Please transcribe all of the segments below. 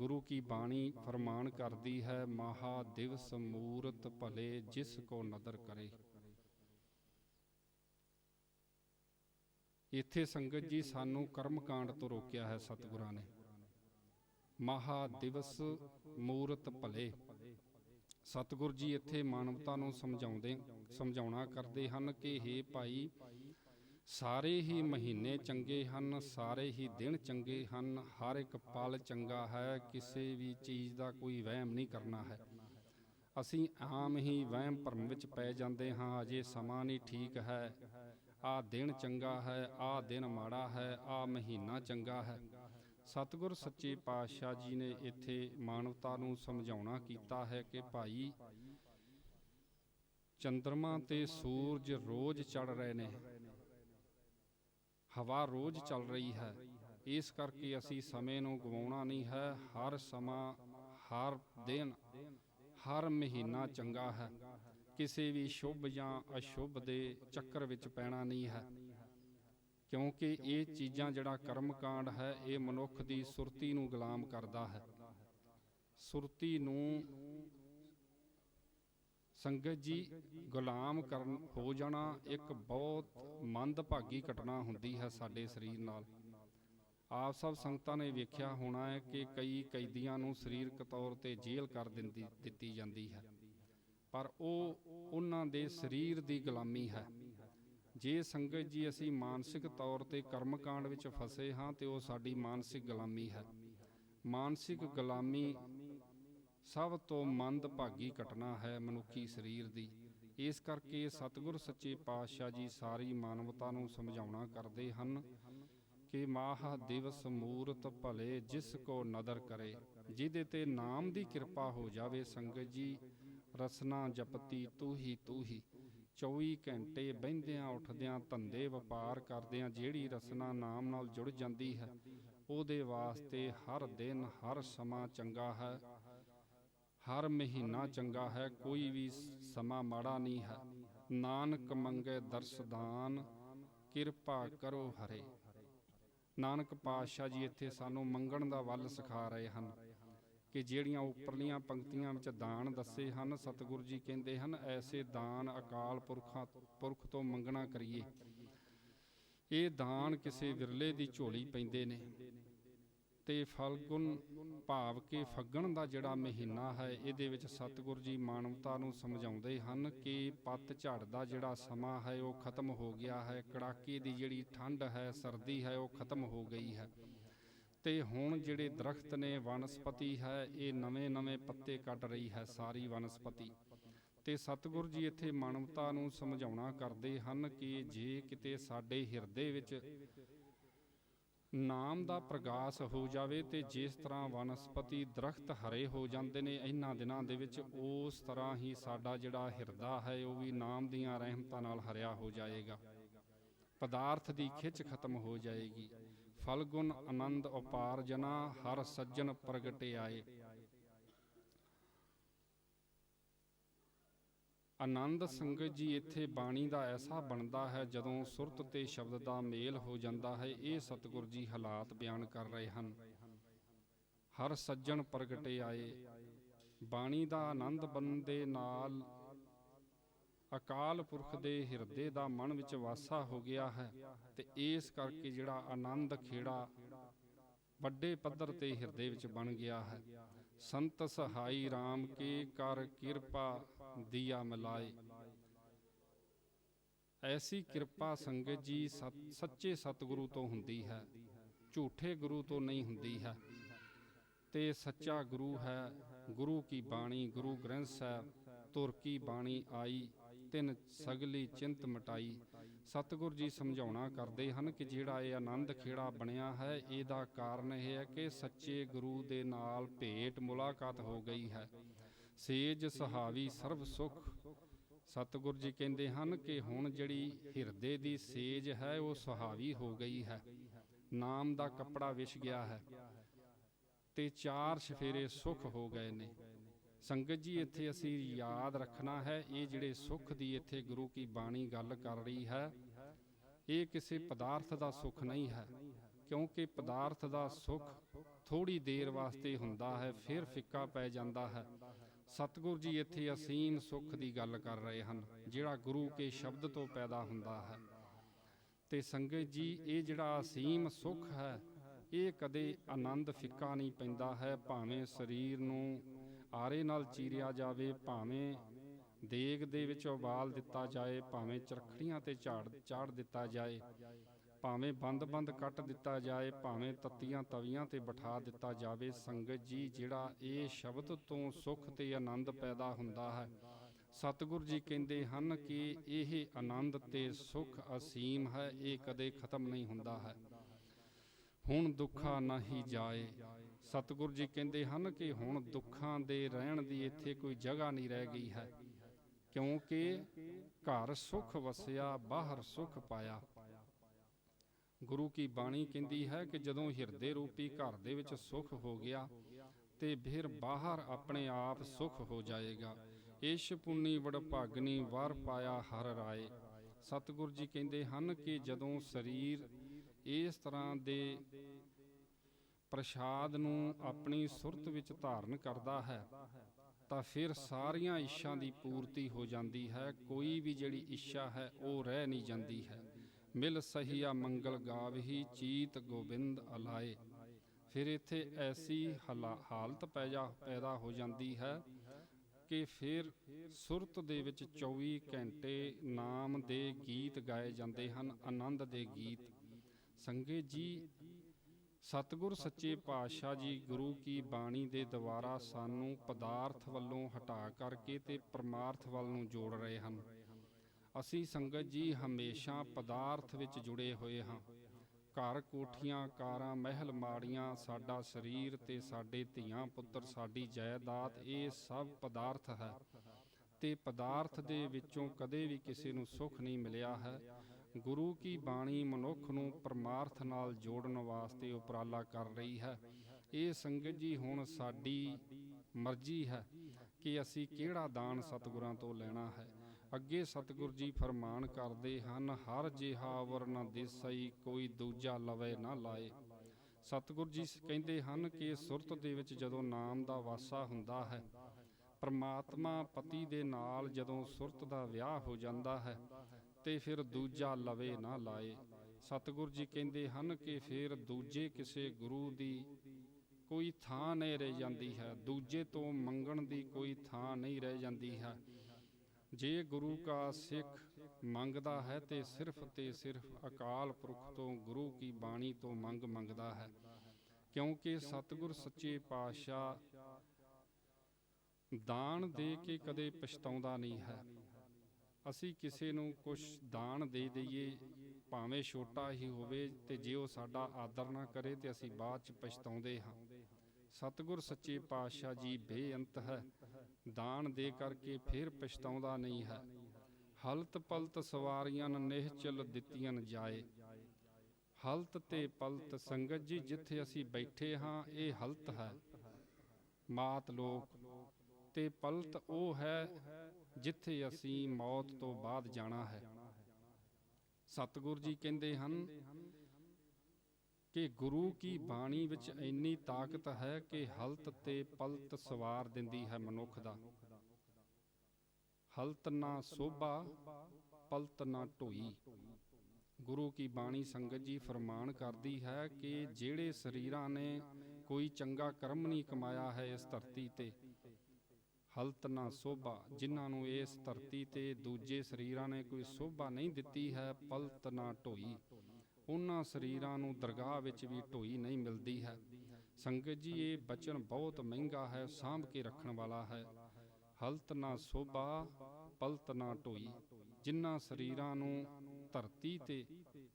ਗੁਰੂ ਕੀ ਬਾਣੀ ਫਰਮਾਨ ਕਰਦੀ ਹੈ, ਮਹਾ ਦਿਵਸ ਮੂਰਤ ਭਲੇ ਜਿਸ ਕੋ ਨਦਰ ਕਰੇ। ਇੱਥੇ ਸੰਗਤ ਜੀ ਸਾਨੂੰ ਕਰਮ ਕਾਂਡ ਤੋਂ ਰੋਕਿਆ ਹੈ ਸਤਿਗੁਰਾਂ ਨੇ। ਮਹਾ ਦਿਵਸ ਮੂਰਤ ਭਲੇ। ਸਤਿਗੁਰ ਜੀ ਇੱਥੇ ਮਾਨਵਤਾ ਨੂੰ ਸਮਝਾਉਂਦੇ, ਸਮਝਾਉਣਾ ਕਰਦੇ ਹਨ ਕਿ हे ਭਾਈ ਸਾਰੇ ਹੀ ਮਹੀਨੇ ਚੰਗੇ ਹਨ, ਸਾਰੇ ਹੀ ਦਿਨ ਚੰਗੇ ਹਨ, ਹਰ ਇੱਕ ਪਲ ਚੰਗਾ ਹੈ, ਕਿਸੇ ਵੀ ਚੀਜ਼ ਦਾ ਕੋਈ ਵਹਿਮ ਨਹੀਂ ਕਰਨਾ ਹੈ। ਅਸੀਂ ਆਮ ਹੀ ਵਹਿਮ ਭਰਮ ਵਿੱਚ ਪੈ ਜਾਂਦੇ ਹਾਂ, ਅਜੇ ਸਮਾਂ ਨਹੀਂ ਠੀਕ ਹੈ। ਆਹ ਦਿਨ ਚੰਗਾ ਹੈ ਆਹ ਦਿਨ ਮਾੜਾ ਹੈ ਆਹ ਮਹੀਨਾ ਚੰਗਾ ਹੈ। ਸਤਿਗੁਰ ਸੱਚੇ ਪਾਤਸ਼ਾਹ ਜੀ ਨੇ ਇੱਥੇ ਮਾਨਵਤਾ ਨੂੰ ਸਮਝਾਉਣਾ ਕੀਤਾ ਹੈ ਕਿ ਭਾਈ ਚੰ드ਰਮਾ ਤੇ ਸੂਰਜ ਰੋਜ਼ ਚੜ ਰਹੇ ਨੇ। ਹਵਾ ਰੋਜ਼ ਚੱਲ ਰਹੀ ਹੈ। ਇਸ ਕਰਕੇ ਅਸੀਂ ਸਮੇਂ ਨੂੰ ਗਵਾਉਣਾ ਨਹੀਂ ਹੈ। ਹਰ ਸਮਾਂ, ਹਰ ਦਿਨ, ਹਰ ਮਹੀਨਾ ਚੰਗਾ ਹੈ। ਕਿਸੇ ਵੀ ਸ਼ੁਭ ਜਾਂ ਅਸ਼ੁਭ ਦੇ ਚੱਕਰ ਵਿੱਚ ਪੈਣਾ ਨਹੀਂ ਹੈ। ਕਿਉਂਕਿ ਇਹ ਚੀਜ਼ਾਂ ਜਿਹੜਾ ਕਰਮ ਕਾਂਡ ਹੈ, ਇਹ ਮਨੁੱਖ ਦੀ ਸੁਰਤੀ ਨੂੰ ਗੁਲਾਮ ਕਰਦਾ ਹੈ। ਸੁਰਤੀ ਨੂੰ ਸੰਗਤ ਜੀ, ਗੁਲਾਮ ਕਰਨ ਹੋ ਜਾਣਾ ਇੱਕ ਬਹੁਤ ਮੰਦਭਾਗੀ ਘਟਨਾ ਹੁੰਦੀ ਹੈ ਸਾਡੇ ਸਰੀਰ ਨਾਲ। ਆਪ ਸਭ ਸੰਗਤਾਂ ਨੇ ਵੇਖਿਆ ਹੋਣਾ ਹੈ ਕਿ ਕਈ ਕੈਦੀਆਂ ਨੂੰ ਸਰੀਰਕ ਤੌਰ ਤੇ ਜੇਲ੍ਹ ਕਰ ਦਿੰਦੀ, ਦਿੱਤੀ ਜਾਂਦੀ ਹੈ। ਪਰ ਉਹ ਉਹਨਾਂ ਦੇ ਸਰੀਰ ਦੀ ਗੁਲਾਮੀ ਹੈ। ਜੇ ਸੰਗਤ ਜੀ ਅਸੀਂ ਮਾਨਸਿਕ ਤੌਰ ਤੇ ਕਰਮਕਾਂਡ ਵਿੱਚ ਫਸੇ ਹਾਂ ਤੇ ਉਹ ਸਾਡੀ ਮਾਨਸਿਕ ਗੁਲਾਮੀ ਹੈ। ਮਾਨਸਿਕ ਗੁਲਾਮੀ ਸਭ ਤੋਂ ਮੰਦਭਾਗੀ ਘਟਨਾ ਹੈ ਮਨੁੱਖੀ ਸਰੀਰ ਦੀ। ਇਸ ਕਰਕੇ ਸਤਿਗੁਰ ਸੱਚੇ ਪਾਤਸ਼ਾਹ ਜੀ ਸਾਰੀ ਮਾਨਵਤਾ ਨੂੰ ਸਮਝਾਉਣਾ ਕਰਦੇ ਹਨ ਕਿ ਮਾਹ ਦਿਵਸ ਮੂਰਤ ਭਲੇ ਜਿਸ ਕੋ ਨਦਰ ਕਰੇ, ਜਿਹਦੇ ਤੇ ਨਾਮ ਦੀ ਕਿਰਪਾ ਹੋ ਜਾਵੇ ਸੰਗਤ ਜੀ। ਰਸਨਾ ਜਪਤੀ ਤੂੰ ਹੀ ਤੂੰ ਹੀ 24 ਘੰਟੇ ਬਹਿੰਦਿਆਂ ਉੱਠਦਿਆਂ ਧੰਦੇ ਵਪਾਰ ਕਰਦਿਆਂ ਜਿਹੜੀ ਰਸਨਾ ਨਾਮ ਨਾਲ ਜੁੜ ਜਾਂਦੀ ਹੈ, ਉਹਦੇ ਵਾਸਤੇ ਹਰ ਦਿਨ ਹਰ ਸਮਾਂ ਚੰਗਾ ਹੈ। ਹਰ ਮਹੀਨਾ ਚੰਗਾ ਹੈ, ਕੋਈ ਵੀ ਸਮਾਂ ਮਾੜਾ ਨਹੀਂ ਹੈ। ਨਾਨਕ ਮੰਗੇ ਦਰਸਦਾਨ ਕਿਰਪਾ ਕਰੋ ਹਰੇ। ਨਾਨਕ ਪਾਤਸ਼ਾਹ ਜੀ ਇੱਥੇ ਸਾਨੂੰ ਮੰਗਣ ਦਾ ਵੱਲ ਸਿਖਾ ਰਹੇ ਹਨ ਕਿ ਜਿਹੜੀਆਂ ਉੱਪਰਲੀਆਂ ਪੰਕਤੀਆਂ ਵਿੱਚ ਦਾਨ ਦੱਸੇ ਹਨ, ਸਤਿਗੁਰੂ ਜੀ ਕਹਿੰਦੇ ਹਨ, ਐਸੇ ਦਾਨ ਅਕਾਲ ਪੁਰਖਾਂ, ਪੁਰਖ ਤੋਂ ਮੰਗਣਾ ਕਰੀਏ। ਇਹ ਦਾਨ ਕਿਸੇ ਵਿਰਲੇ ਦੀ ਝੋਲੀ ਪੈਂਦੇ ਨੇ। ਤੇ ਫਲਗੁਣ ਭਾਵ ਕਿ ਫੱਗਣ ਦਾ ਜਿਹੜਾ ਮਹੀਨਾ ਹੈ, ਇਹਦੇ ਵਿੱਚ ਸਤਿਗੁਰੂ ਜੀ ਮਾਨਵਤਾ ਨੂੰ ਸਮਝਾਉਂਦੇ ਹਨ ਕਿ ਪੱਤ ਝੜ ਦਾ ਜਿਹੜਾ ਸਮਾਂ ਹੈ, ਉਹ ਖਤਮ ਹੋ ਗਿਆ ਹੈ। ਕੜਾਕੇ ਦੀ ਜਿਹੜੀ ਠੰਡ ਹੈ, ਸਰਦੀ ਹੈ, ਉਹ ਖਤਮ ਹੋ ਗਈ ਹੈ। ਤੇ ਹੁਣ ਜਿਹੜੇ ਦਰਖਤ ਨੇ, ਵਨਸਪਤੀ ਹੈ, ਇਹ ਨਵੇਂ-ਨਵੇਂ ਪੱਤੇ ਕੱਢ ਰਹੀ ਹੈ ਸਾਰੀ ਵਨਸਪਤੀ। ਤੇ ਸਤਿਗੁਰੂ ਜੀ ਇੱਥੇ ਮਾਨਵਤਾ ਨੂੰ ਸਮਝਾਉਣਾ ਕਰਦੇ ਹਨ ਕਿ ਜੇ ਕਿਤੇ ਸਾਡੇ ਹਿਰਦੇ ਵਿੱਚ ਨਾਮ ਦਾ ਪ੍ਰਗਾਸ ਹੋ ਜਾਵੇ ਤੇ ਜਿਸ ਤਰ੍ਹਾਂ ਵਨਸਪਤੀ ਦਰਖਤ ਹਰੇ ਹੋ ਜਾਂਦੇ ਨੇ, ਇਹਨਾਂ ਦਿਨਾਂ ਦੇ ਵਿੱਚ ਉਸ ਤਰ੍ਹਾਂ ਹੀ ਸਾਡਾ ਜਿਹੜਾ ਹਿਰਦਾ ਹੈ, ਉਹ ਵੀ ਨਾਮ ਦੀਆਂ ਰਹਿਮਤਾਂ ਨਾਲ ਹਰਿਆ ਹੋ ਜਾਏਗਾ। ਪਦਾਰਥ ਦੀ ਖਿੱਚ ਖਤਮ ਹੋ ਜਾਏਗੀ। ਫਲਗੁਣ ਆਨੰਦ ਉਪਾਰਜਨਾ, ਹਰ ਸੱਜਣ ਪ੍ਰਗਟੇ ਆਨੰਦ ਸੰਗਤ ਜੀ, ਇੱਥੇ ਬਾਣੀ ਦਾ ਐਸਾ ਬਣਦਾ ਹੈ, ਜਦੋਂ ਸੁਰਤ ਤੇ ਸ਼ਬਦ ਦਾ ਮੇਲ ਹੋ ਜਾਂਦਾ ਹੈ, ਇਹ ਸਤਿਗੁਰ ਜੀ ਹਾਲਾਤ ਬਿਆਨ ਕਰ ਰਹੇ ਹਨ। ਹਰ ਸੱਜਣ ਪ੍ਰਗਟੇ ਆਏ। ਬਾਣੀ ਦਾ ਆਨੰਦ ਬਣਨ ਦੇ ਨਾਲ ਅਕਾਲ ਪੁਰਖ ਦੇ ਹਿਰਦੇ ਦਾ ਮਨ ਵਿੱਚ ਵਾਸਾ ਹੋ ਗਿਆ ਹੈ ਤੇ ਇਸ ਕਰਕੇ ਜਿਹੜਾ ਆਨੰਦ ਖੇੜਾ ਵੱਡੇ ਪੱਧਰ ਤੇ ਹਿਰਦੇ ਵਿੱਚ ਬਣ ਗਿਆ ਹੈ। ਸੰਤ ਸਹਾਈ RAM ਕੇ ਕਰ ਕਿਰਪਾ ਦੀਆ ਮਲਾਏ। ਐਸੀ ਕਿਰਪਾ ਸੰਗਤ ਜੀ ਸੱਚੇ ਸਤਿਗੁਰੂ ਤੋਂ ਹੁੰਦੀ ਹੈ, ਝੂਠੇ ਗੁਰੂ ਤੋਂ ਨਹੀਂ ਹੁੰਦੀ ਹੈ। ਤੇ ਸੱਚਾ ਗੁਰੂ ਹੈ, ਗੁਰੂ ਕੀ ਬਾਣੀ, ਗੁਰੂ ਗ੍ਰੰਥ ਸਾਹਿਬ ਤੁਰਕੀ ਬਾਣੀ ਆਈ, ਤਿੰਨ ਸਗਲੀ ਚਿੰਤ ਮਟਾਈ। ਸਤਿਗੁਰ ਜੀ ਸਮਝਾਉਣਾ ਕਰਦੇ ਹਨ ਕਿ ਜਿਹੜਾ ਇਹ ਆਨੰਦ ਖੇੜਾ ਬਣਿਆ ਹੈ, ਇਹਦਾ ਕਾਰਨ ਇਹ ਹੈ ਕਿ ਸੱਚੇ ਗੁਰੂ ਦੇ ਨਾਲ ਭੇਟ ਮੁਲਾਕਾਤ ਹੋ ਗਈ ਹੈ। ਸੇਜ ਸੁਹਾਵੀ ਸਰਬ ਸੁਖ। ਸਤਿਗੁਰ ਜੀ ਕਹਿੰਦੇ ਹਨ ਕਿ ਹੁਣ ਜਿਹੜੀ ਹਿਰਦੇ ਦੀ ਸੇਜ ਹੈ, ਉਹ ਸੁਹਾਵੀ ਹੋ ਗਈ ਹੈ। ਨਾਮ ਦਾ ਕੱਪੜਾ ਵਿਛ ਗਿਆ ਹੈ ਤੇ ਚਾਰ ਸ਼ਫੇਰੇ ਸੁਖ ਹੋ ਗਏ ਨੇ। ਸੰਗਤ ਜੀ, ਇੱਥੇ ਅਸੀਂ ਯਾਦ ਰੱਖਣਾ ਹੈ, ਇਹ ਜਿਹੜੇ ਸੁੱਖ ਦੀ ਇੱਥੇ ਗੁਰੂ ਕੀ ਬਾਣੀ ਗੱਲ ਕਰ ਰਹੀ ਹੈ, ਇਹ ਕਿਸੇ ਪਦਾਰਥ ਦਾ ਸੁੱਖ ਨਹੀਂ ਹੈ, ਕਿਉਂਕਿ ਪਦਾਰਥ ਦਾ ਸੁੱਖ ਥੋੜੀ ਦੇਰ ਵਾਸਤੇ ਹੁੰਦਾ ਹੈ, ਫਿਰ ਫਿੱਕਾ ਪੈ ਜਾਂਦਾ ਹੈ। ਸਤਿਗੁਰ ਜੀ, ਇੱਥੇ ਅਸੀਮ ਸੁੱਖ ਦੀ ਗੱਲ ਕਰ ਰਹੇ ਹਨ, ਜਿਹੜਾ ਗੁਰੂ ਕੇ ਸ਼ਬਦ ਤੋਂ ਪੈਦਾ ਹੁੰਦਾ ਹੈ। ਤੇ ਸੰਗਤ ਜੀ, ਇਹ ਜਿਹੜਾ ਅਸੀਮ ਸੁੱਖ ਹੈ, ਇਹ ਕਦੇ ਆਨੰਦ ਫਿੱਕਾ ਨਹੀਂ ਪੈਂਦਾ ਹੈ, ਭਾਵੇਂ ਸਰੀਰ ਨੂੰ ਆਰੇ ਨਾਲ ਚੀਰਿਆ ਜਾਵੇ, ਭਾਵੇਂ ਦੇਗ ਦੇ ਵਿੱਚ ਉਬਾਲ ਦਿੱਤਾ ਜਾਏ, ਭਾਵੇਂ ਚਰਖੜੀਆਂ ਤੇ ਝਾੜ ਚਾੜ ਦਿੱਤਾ ਜਾਏ, ਭਾਵੇਂ ਬੰਦ-ਬੰਦ ਕੱਟ ਦਿੱਤਾ ਜਾਏ, ਭਾਵੇਂ ਤੱਤੀਆਂ ਤਵੀਆਂ ਤੇ ਬਿਠਾ ਦਿੱਤਾ ਜਾਵੇ, ਸੰਗਤ ਜੀ, ਜਿਹੜਾ ਇਹ ਸ਼ਬਦ ਤੋਂ ਸੁੱਖ ਤੇ ਆਨੰਦ ਪੈਦਾ ਹੁੰਦਾ ਹੈ। ਸਤਿਗੁਰ ਜੀ ਕਹਿੰਦੇ ਹਨ ਕਿ ਇਹ ਆਨੰਦ ਤੇ ਸੁੱਖ ਅਸੀਮ ਹੈ, ਇਹ ਕਦੇ ਖਤਮ ਨਹੀਂ ਹੁੰਦਾ ਹੈ। ਹੁਣ ਦੁੱਖਾ ਨਹੀਂ ਜਾਏ। ਸਤਿਗੁਰ ਜੀ ਕਹਿੰਦੇ ਹਨ ਕਿ ਹੁਣ ਦੁੱਖਾਂ ਦੇ ਰਹਿਣ ਦੀ ਇੱਥੇ ਕੋਈ ਜਗ੍ਹਾ ਨਹੀਂ ਰਹਿ ਗਈ ਹੈ, ਕਿਉਂਕਿ ਘਰ ਸੁਖ ਵਸਿਆ, ਬਾਹਰ ਸੁਖ ਪਾਇਆ। ਗੁਰੂ ਕੀ ਬਾਣੀ ਕਹਿੰਦੀ ਹੈ ਕਿ ਜਦੋਂ ਹਿਰਦੇ ਰੂਪੀ ਘਰ ਦੇ ਵਿੱਚ ਸੁਖ ਹੋ ਗਿਆ, ਤੇ ਫਿਰ ਬਾਹਰ ਆਪਣੇ ਆਪ ਸੁਖ ਹੋ ਜਾਏਗਾ। ਏਸ਼ ਪੁੰਨੀ ਵਡਭਾਗਨੀ ਵਾਰ ਪਾਇਆ ਹਰ ਰਾਏ। ਸਤਿਗੁਰੂ ਜੀ ਕਹਿੰਦੇ ਹਨ ਕਿ ਜਦੋਂ ਸਰੀਰ ਇਸ ਤਰ੍ਹਾਂ ਦੇ ਪ੍ਰਸ਼ਾਦ ਨੂੰ ਆਪਣੀ ਸੁਰਤ ਵਿੱਚ ਧਾਰਨ ਕਰਦਾ ਹੈ, ਤਾਂ ਫਿਰ ਸਾਰੀਆਂ ਇੱਛਾ ਦੀ ਪੂਰਤੀ ਹੋ ਜਾਂਦੀ ਹੈ। ਕੋਈ ਵੀ ਜਿਹੜੀ ਇੱਛਾ ਹੈ, ਉਹ ਰਹਿ ਨਹੀਂ ਜਾਂਦੀ ਹੈ। ਮਿਲ ਸਹੀਆ ਮੰਗਲ ਗਾਵਹੀ, ਚੀਤ ਗੋਬਿੰਦ ਅਲਾਏ। ਫਿਰ ਇੱਥੇ ਐਸੀ ਹਲਾ- ਹਾਲਤ ਪੈਦਾ ਪੈਦਾ ਹੋ ਜਾਂਦੀ ਹੈ ਕਿ ਫਿਰ ਸੁਰਤ ਦੇ ਵਿੱਚ 24 ਘੰਟੇ ਨਾਮ ਦੇ ਗੀਤ ਗਾਏ ਜਾਂਦੇ ਹਨ, ਆਨੰਦ ਦੇ ਗੀਤ। ਸੰਗੇ ਜੀ ਸਤਿਗੁਰ ਸੱਚੇ ਪਾਤਸ਼ਾਹ ਜੀ ਗੁਰੂ ਕੀ ਬਾਣੀ ਦੇ ਦੁਆਰਾ ਸਾਨੂੰ ਪਦਾਰਥ ਵੱਲੋਂ ਹਟਾ ਕਰਕੇ ਤੇ ਪਰਮਾਰਥ ਵੱਲ ਨੂੰ ਜੋੜ ਰਹੇ ਹਨ। ਅਸੀਂ ਸੰਗਤ ਜੀ ਹਮੇਸ਼ਾ ਪਦਾਰਥ ਵਿੱਚ ਜੁੜੇ ਹੋਏ ਹਾਂ। ਘਰ ਕੋਠੀਆਂ, ਕਾਰਾਂ, ਮਹਿਲ ਮਾੜੀਆਂ, ਸਾਡਾ ਸਰੀਰ ਤੇ ਸਾਡੇ ਧੀਆਂ ਪੁੱਤਰ, ਸਾਡੀ ਜਾਇਦਾਦ, ਇਹ ਸਭ ਪਦਾਰਥ ਹੈ। ਤੇ ਪਦਾਰਥ ਦੇ ਵਿੱਚੋਂ ਕਦੇ ਵੀ ਕਿਸੇ ਨੂੰ ਸੁੱਖ ਨਹੀਂ ਮਿਲਿਆ ਹੈ। ਗੁਰੂ ਕੀ ਬਾਣੀ ਮਨੁੱਖ ਨੂੰ ਪਰਮਾਰਥ ਨਾਲ ਜੋੜਨ ਵਾਸਤੇ ਉਪਰਾਲਾ ਕਰ ਰਹੀ ਹੈ। ਇਹ ਸੰਗਤ ਜੀ ਹੁਣ ਸਾਡੀ ਮਰਜ਼ੀ ਹੈ ਕਿ ਅਸੀਂ ਕਿਹੜਾ ਦਾਨ ਸਤਿਗੁਰਾਂ ਤੋਂ ਲੈਣਾ ਹੈ। ਅੱਗੇ ਸਤਿਗੁਰ ਜੀ ਫਰਮਾਨ ਕਰਦੇ ਹਨ, ਹਰ ਜਿਹਾ ਵਰ ਨ ਦਿਸਈ, ਕੋਈ ਦੂਜਾ ਲਵੇ ਨਾ ਲਾਏ। ਸਤਿਗੁਰ ਜੀ ਕਹਿੰਦੇ ਹਨ ਕਿ ਸੁਰਤ ਦੇ ਵਿੱਚ ਜਦੋਂ ਨਾਮ ਦਾ ਵਾਸਾ ਹੁੰਦਾ ਹੈ, ਪਰਮਾਤਮਾ ਪਤੀ ਦੇ ਨਾਲ ਜਦੋਂ ਸੁਰਤ ਦਾ ਵਿਆਹ ਹੋ ਜਾਂਦਾ ਹੈ ਤੇ ਫਿਰ ਦੂਜਾ ਲਵੇ ਨਾ ਲਾਏ। ਸਤਿਗੁਰ ਜੀ ਕਹਿੰਦੇ ਹਨ ਕਿ ਫਿਰ ਦੂਜੇ ਕਿਸੇ ਗੁਰੂ ਦੀ ਕੋਈ ਥਾਂ ਨਹੀਂ ਰਹਿ ਜਾਂਦੀ ਹੈ। ਦੂਜੇ ਤੋਂ ਮੰਗਣ ਦੀ ਕੋਈ ਥਾਂ ਨਹੀਂ ਰਹਿ ਜਾਂਦੀ ਹੈ। ਜੇ ਗੁਰੂ ਕਾ ਸਿੱਖ ਮੰਗਦਾ ਹੈ ਤੇ ਸਿਰਫ ਤੇ ਸਿਰਫ ਅਕਾਲ ਪੁਰਖ ਤੋਂ ਗੁਰੂ ਕੀ ਬਾਣੀ ਤੋਂ ਮੰਗ ਮੰਗਦਾ ਹੈ। ਕਿਉਂਕਿ ਸਤਿਗੁਰ ਸੱਚੇ ਪਾਤਸ਼ਾਹ ਦਾਨ ਦੇ ਕੇ ਕਦੇ ਪਛਤਾਉਂਦਾ ਨਹੀਂ ਹੈ। ਅਸੀਂ ਕਿਸੇ ਨੂੰ ਕੁਝ ਦਾਨ ਦੇ ਦਈਏ, ਭਾਵੇਂ ਛੋਟਾ ਹੀ ਹੋਵੇ ਤੇ ਜੇ ਉਹ ਸਾਡਾ ਆਦਰ ਨਾ ਕਰੇ ਤੇ ਅਸੀਂ ਬਾਅਦ ਚ ਪਛਤਾਉਂਦੇ ਹਾਂ। ਸਤਿਗੁਰ ਸੱਚੇ ਪਾਤਸ਼ਾਹ ਜੀ ਬੇਅੰਤ ਹੈ। ਦਾਨ ਦੇ ਕਰਕੇ ਫਿਰ ਪਛਤਾਉਂਦਾ ਨਹੀਂ ਹੈ। ਹਲਤ ਪਲਤ ਸਵਾਰੀਆਂ ਨਿਹਚਲ ਦਿੱਤੀਆਂ ਜਾਏ। ਹਲਤ ਤੇ ਪਲਤ ਸੰਗਤ ਜੀ ਜਿੱਥੇ ਅਸੀਂ ਬੈਠੇ ਹਾਂ, ਇਹ ਹਲਤ ਹੈ। ਮਾਤ ਲੋਕ ਤੇ ਪਲਤ ਉਹ ਹੈ ਜਿੱਥੇ ਅਸੀਂ ਮੌਤ ਤੋਂ ਬਾਅਦ ਜਾਣਾ ਹੈ। ਸਤਿਗੁਰ ਜੀ ਕਹਿੰਦੇ ਹਨ ਕਿ ਗੁਰੂ ਕੀ ਬਾਣੀ ਵਿੱਚ ਇੰਨੀ ਤਾਕਤ ਹੈ ਕਿ ਹਲਤ ਤੇ ਪਲਤ ਸਵਾਰ ਦਿੰਦੀ ਹੈ ਮਨੁੱਖ ਦਾ। ਹਲਤ ਨਾ ਸੋਭਾ ਪਲਤ ਨਾ ਢੋਈ। ਗੁਰੂ ਕੀ ਬਾਣੀ ਸੰਗਤ ਜੀ ਫਰਮਾਨ ਕਰਦੀ ਹੈ ਕਿ ਜਿਹੜੇ ਸਰੀਰਾਂ ਨੇ ਕੋਈ ਚੰਗਾ ਕਰਮ ਨਹੀਂ ਕਮਾਇਆ ਹੈ ਇਸ ਧਰਤੀ ਤੇ ਹਲਤ ਨਾ ਸੋਭਾ, ਜਿਨ੍ਹਾਂ ਨੂੰ ਇਸ ਧਰਤੀ ਤੇ ਦੂਜੇ ਸਰੀਰਾਂ ਨੇ ਕੋਈ ਸੋਭਾ ਨਹੀਂ ਦਿੱਤੀ ਹੈ, ਪਲਤ ਨਾ ਢੋਈ। ਉਹਨਾਂ ਸਰੀਰਾਂ ਨੂੰ ਦਰਗਾਹ ਵਿੱਚ ਵੀ ਢੋਈ ਨਹੀਂ ਮਿਲਦੀ ਹੈ। ਸੰਗਤ ਜੀ, ਇਹ ਬਚਨ ਬਹੁਤ ਮਹਿੰਗਾ ਹੈ, ਸਾਂਭ ਕੇ ਰੱਖਣ ਵਾਲਾ ਹੈ। ਹਲਤ ਨਾ ਸੋਭਾ, ਪਲਤ ਨਾ ਢੋਈ। ਜਿਨ੍ਹਾਂ ਸਰੀਰਾਂ ਨੂੰ ਧਰਤੀ ਤੇ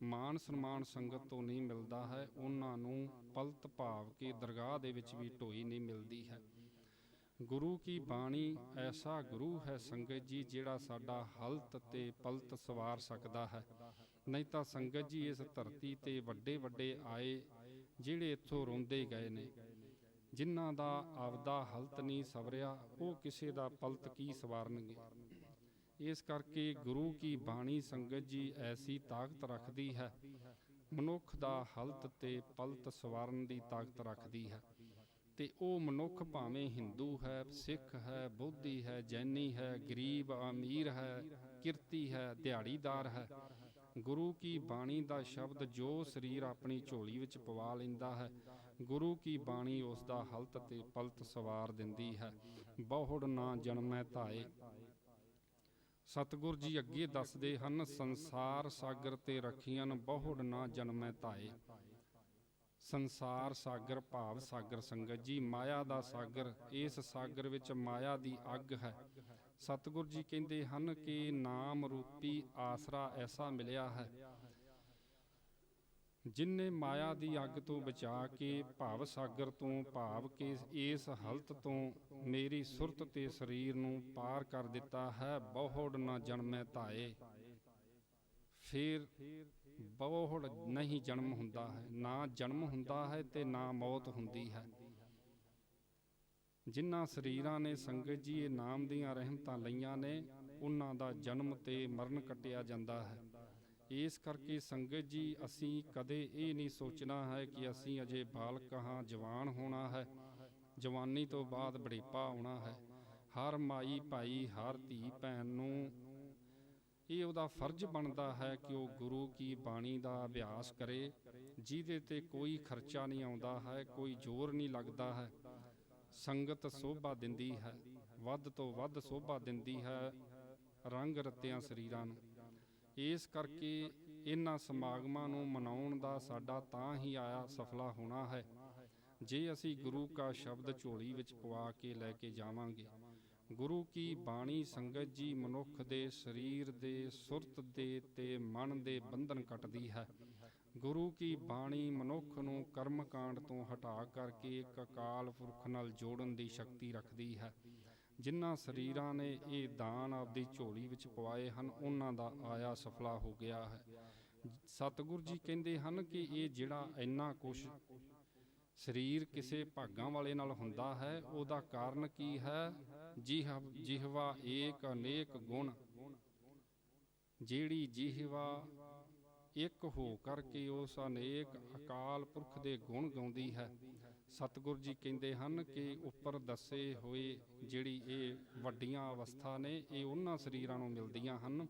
ਮਾਨ ਸਨਮਾਨ ਸੰਗਤ ਤੋਂ ਨਹੀਂ ਮਿਲਦਾ ਹੈ, ਉਹਨਾਂ ਨੂੰ ਪਲਤ ਭਾਵ ਕੇ ਦਰਗਾਹ ਦੇ ਵਿੱਚ ਵੀ ਢੋਈ ਨਹੀਂ ਮਿਲਦੀ ਹੈ। ਗੁਰੂ ਕੀ ਬਾਣੀ ਐਸਾ ਗੁਰੂ ਹੈ ਸੰਗਤ ਜੀ ਜਿਹੜਾ ਸਾਡਾ ਹਲਤ ਤੇ ਪਲਤ ਸਵਾਰ ਸਕਦਾ ਹੈ। ਨਹੀਂ ਤਾਂ ਸੰਗਤ ਜੀ ਇਸ ਧਰਤੀ ਤੇ ਵੱਡੇ ਵੱਡੇ ਆਏ, ਜਿਹੜੇ ਇੱਥੋਂ ਰੋਂਦੇ ਗਏ ਨੇ। ਜਿਨ੍ਹਾਂ ਦਾ ਆਪਦਾ ਹਲਤ ਨਹੀਂ ਸਵਰਿਆ, ਉਹ ਕਿਸੇ ਦਾ ਪਲਤ ਕੀ ਸਵਾਰਨਗੇ? ਇਸ ਕਰਕੇ ਗੁਰੂ ਕੀ ਬਾਣੀ ਸੰਗਤ ਜੀ ਐਸੀ ਤਾਕਤ ਰੱਖਦੀ ਹੈ, ਮਨੁੱਖ ਦਾ ਹਲਤ ਤੇ ਪਲਤ ਸਵਾਰਨ ਦੀ ਤਾਕਤ ਰੱਖਦੀ ਹੈ। ਤੇ ਉਹ ਮਨੁੱਖ ਭਾਵੇਂ ਹਿੰਦੂ ਹੈ, ਸਿੱਖ ਹੈ, ਬੋਧੀ ਹੈ, ਜੈਨੀ ਹੈ, ਗਰੀਬ, ਅਮੀਰ ਹੈ, ਕਿਰਤੀ ਹੈ, ਦਿਹਾੜੀਦਾਰ ਹੈ। ਗੁਰੂ ਕੀ ਬਾਣੀ ਦਾ ਸ਼ਬਦ ਜੋ ਸਰੀਰ ਆਪਣੀ ਝੋਲੀ ਵਿੱਚ ਪਵਾ ਲੈਂਦਾ ਹੈ, ਗੁਰੂ ਕੀ ਬਾਣੀ ਉਸ ਦਾ ਹਲਤ ਤੇ ਪਲਤ ਸਵਾਰ ਦਿੰਦੀ ਹੈ। ਬਹੁੜ ਨਾ ਜਨਮੈ ਧਾਏ। ਸਤਿਗੁਰ ਜੀ ਅੱਗੇ ਦੱਸਦੇ ਹਨ, ਸੰਸਾਰ ਸਾਗਰ ਤੇ ਰੱਖੀਆਂ ਬਹੁੜ ਨਾ ਜਨਮੈ ਧਾਏ। ਸੰਸਾਰ ਸਾਗਰ ਭਾਵ ਸਾਗਰ ਸੰਗਤ ਜੀ, ਮਾਇਆ ਦਾ ਸਾਗਰ, ਇਸ ਸਾਗਰ ਵਿੱਚ ਮਾਇਆ ਦੀ ਅੱਗ ਹੈ। ਸਤਿਗੁਰ ਜੀ ਕਹਿੰਦੇ ਹਨ ਕਿ ਨਾਮ ਰੂਪੀ ਆਸਰਾ ਐਸਾ ਮਿਲਿਆ ਹੈ ਜਿਨਨੇ ਮਾਇਆ ਦੀ ਅੱਗ ਤੋਂ ਬਚਾ ਕੇ ਭਾਵ ਸਾਗਰ ਤੋਂ ਭਾਵ ਕੇ ਇਸ ਹਲਤ ਤੋਂ ਮੇਰੀ ਸੁਰਤ ਤੇ ਸਰੀਰ ਨੂੰ ਪਾਰ ਕਰ ਦਿੱਤਾ ਹੈ, ਬਹੁੜ ਨਾ ਜਨਮੈ ਧਾਏ। ਫਿਰ ਬਹੁੜ ਨਹੀਂ ਜਨਮ ਹੁੰਦਾ ਹੈ, ਨਾ ਜਨਮ ਹੁੰਦਾ ਹੈ ਤੇ ਨਾ ਮੌਤ ਹੁੰਦੀ ਹੈ। ਜਿਨ੍ਹਾਂ ਸਰੀਰਾਂ ਨੇ ਸੰਗਤ ਜੀ ਇਹ ਨਾਮ ਦੀਆਂ ਰਹਿਮਤਾਂ ਲਈਆਂ ਨੇ, ਉਹਨਾਂ ਦਾ ਜਨਮ ਤੇ ਮਰਨ ਕੱਟਿਆ ਜਾਂਦਾ ਹੈ। ਇਸ ਕਰਕੇ ਸੰਗਤ ਜੀ, ਅਸੀਂ ਕਦੇ ਇਹ ਨਹੀਂ ਸੋਚਣਾ ਹੈ ਕਿ ਅਸੀਂ ਅਜੇ ਬਾਲਕ ਹਾਂ, ਜਵਾਨ ਹੋਣਾ ਹੈ। ਜਵਾਨੀ ਤੋਂ ਬਾਅਦ ਬੜੇਪਾ ਆਉਣਾ ਹੈ। ਹਰ ਮਾਈ ਭਾਈ, ਹਰ ਧੀ ਭੈਣ ਨੂੰ ਇਹ ਉਹਦਾ ਫਰਜ਼ ਬਣਦਾ ਹੈ ਕਿ ਉਹ ਗੁਰੂ ਕੀ ਬਾਣੀ ਦਾ ਅਭਿਆਸ ਕਰੇ, ਜਿਹਦੇ ਤੇ ਕੋਈ ਖਰਚਾ ਨਹੀਂ ਆਉਂਦਾ ਹੈ, ਕੋਈ ਜ਼ੋਰ ਨਹੀਂ ਲੱਗਦਾ ਹੈ। ਸੰਗਤ ਸੋਭਾ ਦਿੰਦੀ ਹੈ, ਵੱਧ ਤੋਂ ਵੱਧ ਸੋਭਾ ਦਿੰਦੀ ਹੈ ਰੰਗ ਰਤਿਆਂ ਸਰੀਰਾਂ ਨੂੰ। ਇਸ ਕਰਕੇ ਇਹਨਾਂ ਸਮਾਗਮਾਂ ਨੂੰ ਮਨਾਉਣ ਦਾ ਸਾਡਾ ਤਾਂ ਹੀ ਆਇਆ ਸਫਲਾ ਹੋਣਾ ਹੈ, ਜੇ ਅਸੀਂ ਗੁਰੂ ਕਾ ਸ਼ਬਦ ਝੋਲੀ ਵਿੱਚ ਪਵਾ ਕੇ ਲੈ ਕੇ ਜਾਵਾਂਗੇ। ਗੁਰੂ ਕੀ ਬਾਣੀ ਸੰਗਤ ਜੀ ਮਨੁੱਖ ਦੇ ਸਰੀਰ ਦੇ ਸੁਰਤ ਦੇ ਤੇ ਮਨ ਦੇ ਬੰਧਨ ਕੱਟਦੀ ਹੈ। ਗੁਰੂ ਕੀ ਬਾਣੀ ਮਨੁੱਖ ਨੂੰ ਕਰਮ ਕਾਂਡ ਤੋਂ ਹਟਾ ਕਰਕੇ ਇੱਕ ਅਕਾਲ ਪੁਰਖ ਨਾਲ ਜੋੜਨ ਦੀ ਸ਼ਕਤੀ ਰੱਖਦੀ ਹੈ। ਜਿਨ੍ਹਾਂ ਸਰੀਰਾਂ ਨੇ ਇਹ ਦਾਨ ਆਪਦੀ ਝੋਲੀ ਵਿੱਚ ਪਵਾਏ ਹਨ, ਉਹਨਾਂ ਦਾ ਆਇਆ ਸਫਲਾ ਹੋ ਗਿਆ ਹੈ। ਸਤਿਗੁਰ ਜੀ ਕਹਿੰਦੇ ਹਨ ਕਿ ਇਹ ਜਿਹੜਾ ਇੰਨਾ ਕੁਛ ਸਰੀਰ ਕਿਸੇ ਭਾਗਾਂ ਵਾਲੇ ਨਾਲ ਹੁੰਦਾ ਹੈ, ਉਹਦਾ ਕਾਰਨ ਕੀ ਹੈ? ਜਿਹ ਜਿਹਵਾ ਏਕ ਅਨੇਕ ਗੁਣ, ਜਿਹੜੀ ਜਿਹਵਾ ਇੱਕ ਹੋ ਕਰਕੇ ਉਸ ਅਨੇਕ ਅਕਾਲ ਪੁਰਖ ਦੇ ਗੁਣ ਗਾਉਂਦੀ ਹੈ। ਸਤਿਗੁਰ ਜੀ ਕਹਿੰਦੇ ਹਨ ਕਿ ਉੱਪਰ ਦੱਸੇ ਹੋਏ ਜਿਹੜੀ ਇਹ ਵੱਡੀਆਂ ਅਵਸਥਾ ਨੇ, ਇਹ ਉਹਨਾਂ ਸਰੀਰਾਂ ਨੂੰ ਮਿਲਦੀਆਂ ਹਨ।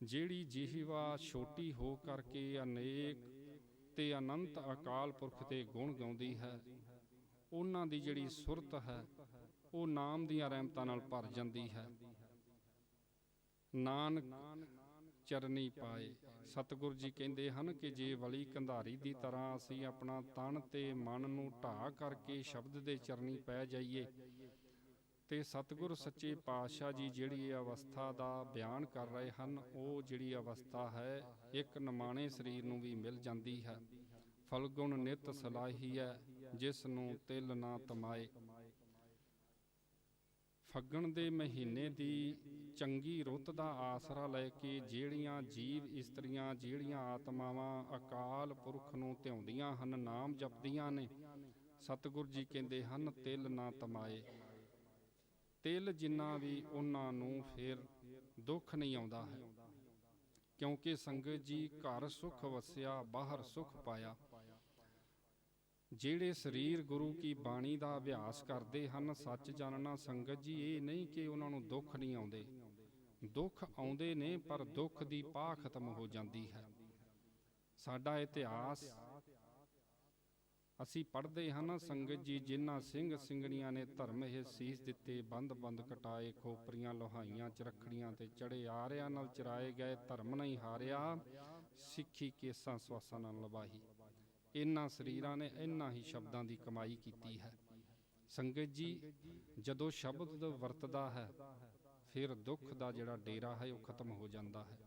ਜਿਹੜੀ ਜਿਹਵਾ ਛੋਟੀ ਹੋ ਕਰਕੇ ਅਨੇਕ ਤੇ ਅਨੰਤ ਅਕਾਲ ਪੁਰਖ ਦੇ ਗੁਣ ਗਾਉਂਦੀ ਹੈ, ਉਹਨਾਂ ਦੀ ਜਿਹੜੀ ਸੁਰਤ ਹੈ ਉਹ ਨਾਮ ਦੀਆਂ ਰਹਿਮਤਾਂ ਨਾਲ ਭਰ ਜਾਂਦੀ ਹੈ। ਨਾਨਕ ਚਰਨੀ ਪਾਏ। ਸਤਿਗੁਰ ਜੀ ਕਹਿੰਦੇ ਹਨ ਕਿ ਜੇ ਵਲੀ ਕੰਧਾਰੀ ਦੀ ਤਰ੍ਹਾਂ ਅਸੀਂ ਆਪਣਾ ਤਨ ਤੇ ਮਨ ਨੂੰ ਢਾ ਕਰਕੇ ਸ਼ਬਦ ਦੇ ਚਰਨੀ ਪੈ ਜਾਈਏ, ਤੇ ਸਤਿਗੁਰ ਸੱਚੇ ਪਾਤਸ਼ਾਹ ਜੀ ਜਿਹੜੀ ਅਵਸਥਾ ਦਾ ਬਿਆਨ ਕਰ ਰਹੇ ਹਨ, ਉਹ ਜਿਹੜੀ ਅਵਸਥਾ ਹੈ, ਇੱਕ ਨਮਾਣੇ ਸਰੀਰ ਨੂੰ ਵੀ ਮਿਲ ਜਾਂਦੀ ਹੈ। ਫਲਗੁਣ ਨਿਤ ਸਲਾਹੀ ਹੈ, ਜਿਸ ਨੂੰ ਤਿਲ ਨਾ ਤਮਾਏ। ਫੱਗਣ ਦੇ ਮਹੀਨੇ ਦੀ ਚੰਗੀ ਰੁੱਤ ਦਾ ਆਸਰਾ ਲੈ ਕੇ ਜਿਹੜੀਆਂ ਜੀਵ ਇਸਤਰੀਆਂ, ਜਿਹੜੀਆਂ ਆਤਮਾਵਾਂ ਅਕਾਲ ਪੁਰਖ ਨੂੰ ਧਿਆਉਂਦੀਆਂ ਹਨ, ਨਾਮ ਜਪਦੀਆਂ ਨੇ, ਸਤਿਗੁਰ ਜੀ ਕਹਿੰਦੇ ਹਨ, ਤਿਲ ਨਾ ਤਮਾਏ। ਤਿਲ ਜਿੰਨਾ ਵੀ ਉਹਨਾਂ ਨੂੰ ਫਿਰ ਦੁੱਖ ਨਹੀਂ ਆਉਂਦਾ ਹੈ, ਕਿਉਂਕਿ ਸੰਗਤ ਜੀ ਘਰ ਸੁਖ ਵਸਿਆ, ਬਾਹਰ ਸੁਖ ਪਾਇਆ। ਜਿਹੜੇ ਸਰੀਰ ਗੁਰੂ ਕੀ ਬਾਣੀ ਦਾ ਅਭਿਆਸ ਕਰਦੇ ਹਨ, ਸੱਚ ਜਾਣਨਾ ਸੰਗਤ ਜੀ, ਇਹ ਨਹੀਂ ਕਿ ਉਹਨਾਂ ਨੂੰ ਦੁੱਖ ਨਹੀਂ ਆਉਂਦੇ। ਦੁੱਖ ਆਉਂਦੇ ਨੇ, ਪਰ ਦੁੱਖ ਦੀ ਪਾਹ ਖਤਮ ਹੋ ਜਾਂਦੀ ਹੈ। ਸਾਡਾ ਇਤਿਹਾਸ, ਅਸੀਂ ਪੜ੍ਹਦੇ ਹਾਂ ਸੰਗਤ ਜੀ ਜਿਨ੍ਹਾਂ ਸਿੰਘ ਸਿੰਘਣੀਆਂ ਨੇ ਧਰਮ ਇਹ ਸੀਸ ਦਿੱਤੇ, ਬੰਦ ਬੰਦ ਕਟਾਏ, ਖੋਪਰੀਆਂ ਲੋਹਾਈਆਂ ਚ ਤੇ ਚੜੇ ਆਰਿਆਂ ਨਾਲ ਚਰਾਏ ਗਏ, ਧਰਮ ਨਹੀਂ ਹਾਰਿਆ, ਸਿੱਖੀ ਕੇਸਾਂ ਸਵਾਸਾਂ ਨਾਲ ਲਵਾਹੀ ਇਹਨਾਂ ਸਰੀਰਾਂ ਨੇ ਇਹਨਾਂ ਹੀ ਸ਼ਬਦਾਂ ਦੀ ਕਮਾਈ ਕੀਤੀ ਹੈ। ਸੰਗਤ ਜੀ, ਜਦੋਂ ਸ਼ਬਦ ਵਰਤਦਾ ਹੈ, ਫਿਰ ਦੁੱਖ ਦਾ ਜਿਹੜਾ ਡੇਰਾ ਹੈ, ਉਹ ਖਤਮ ਹੋ ਜਾਂਦਾ ਹੈ।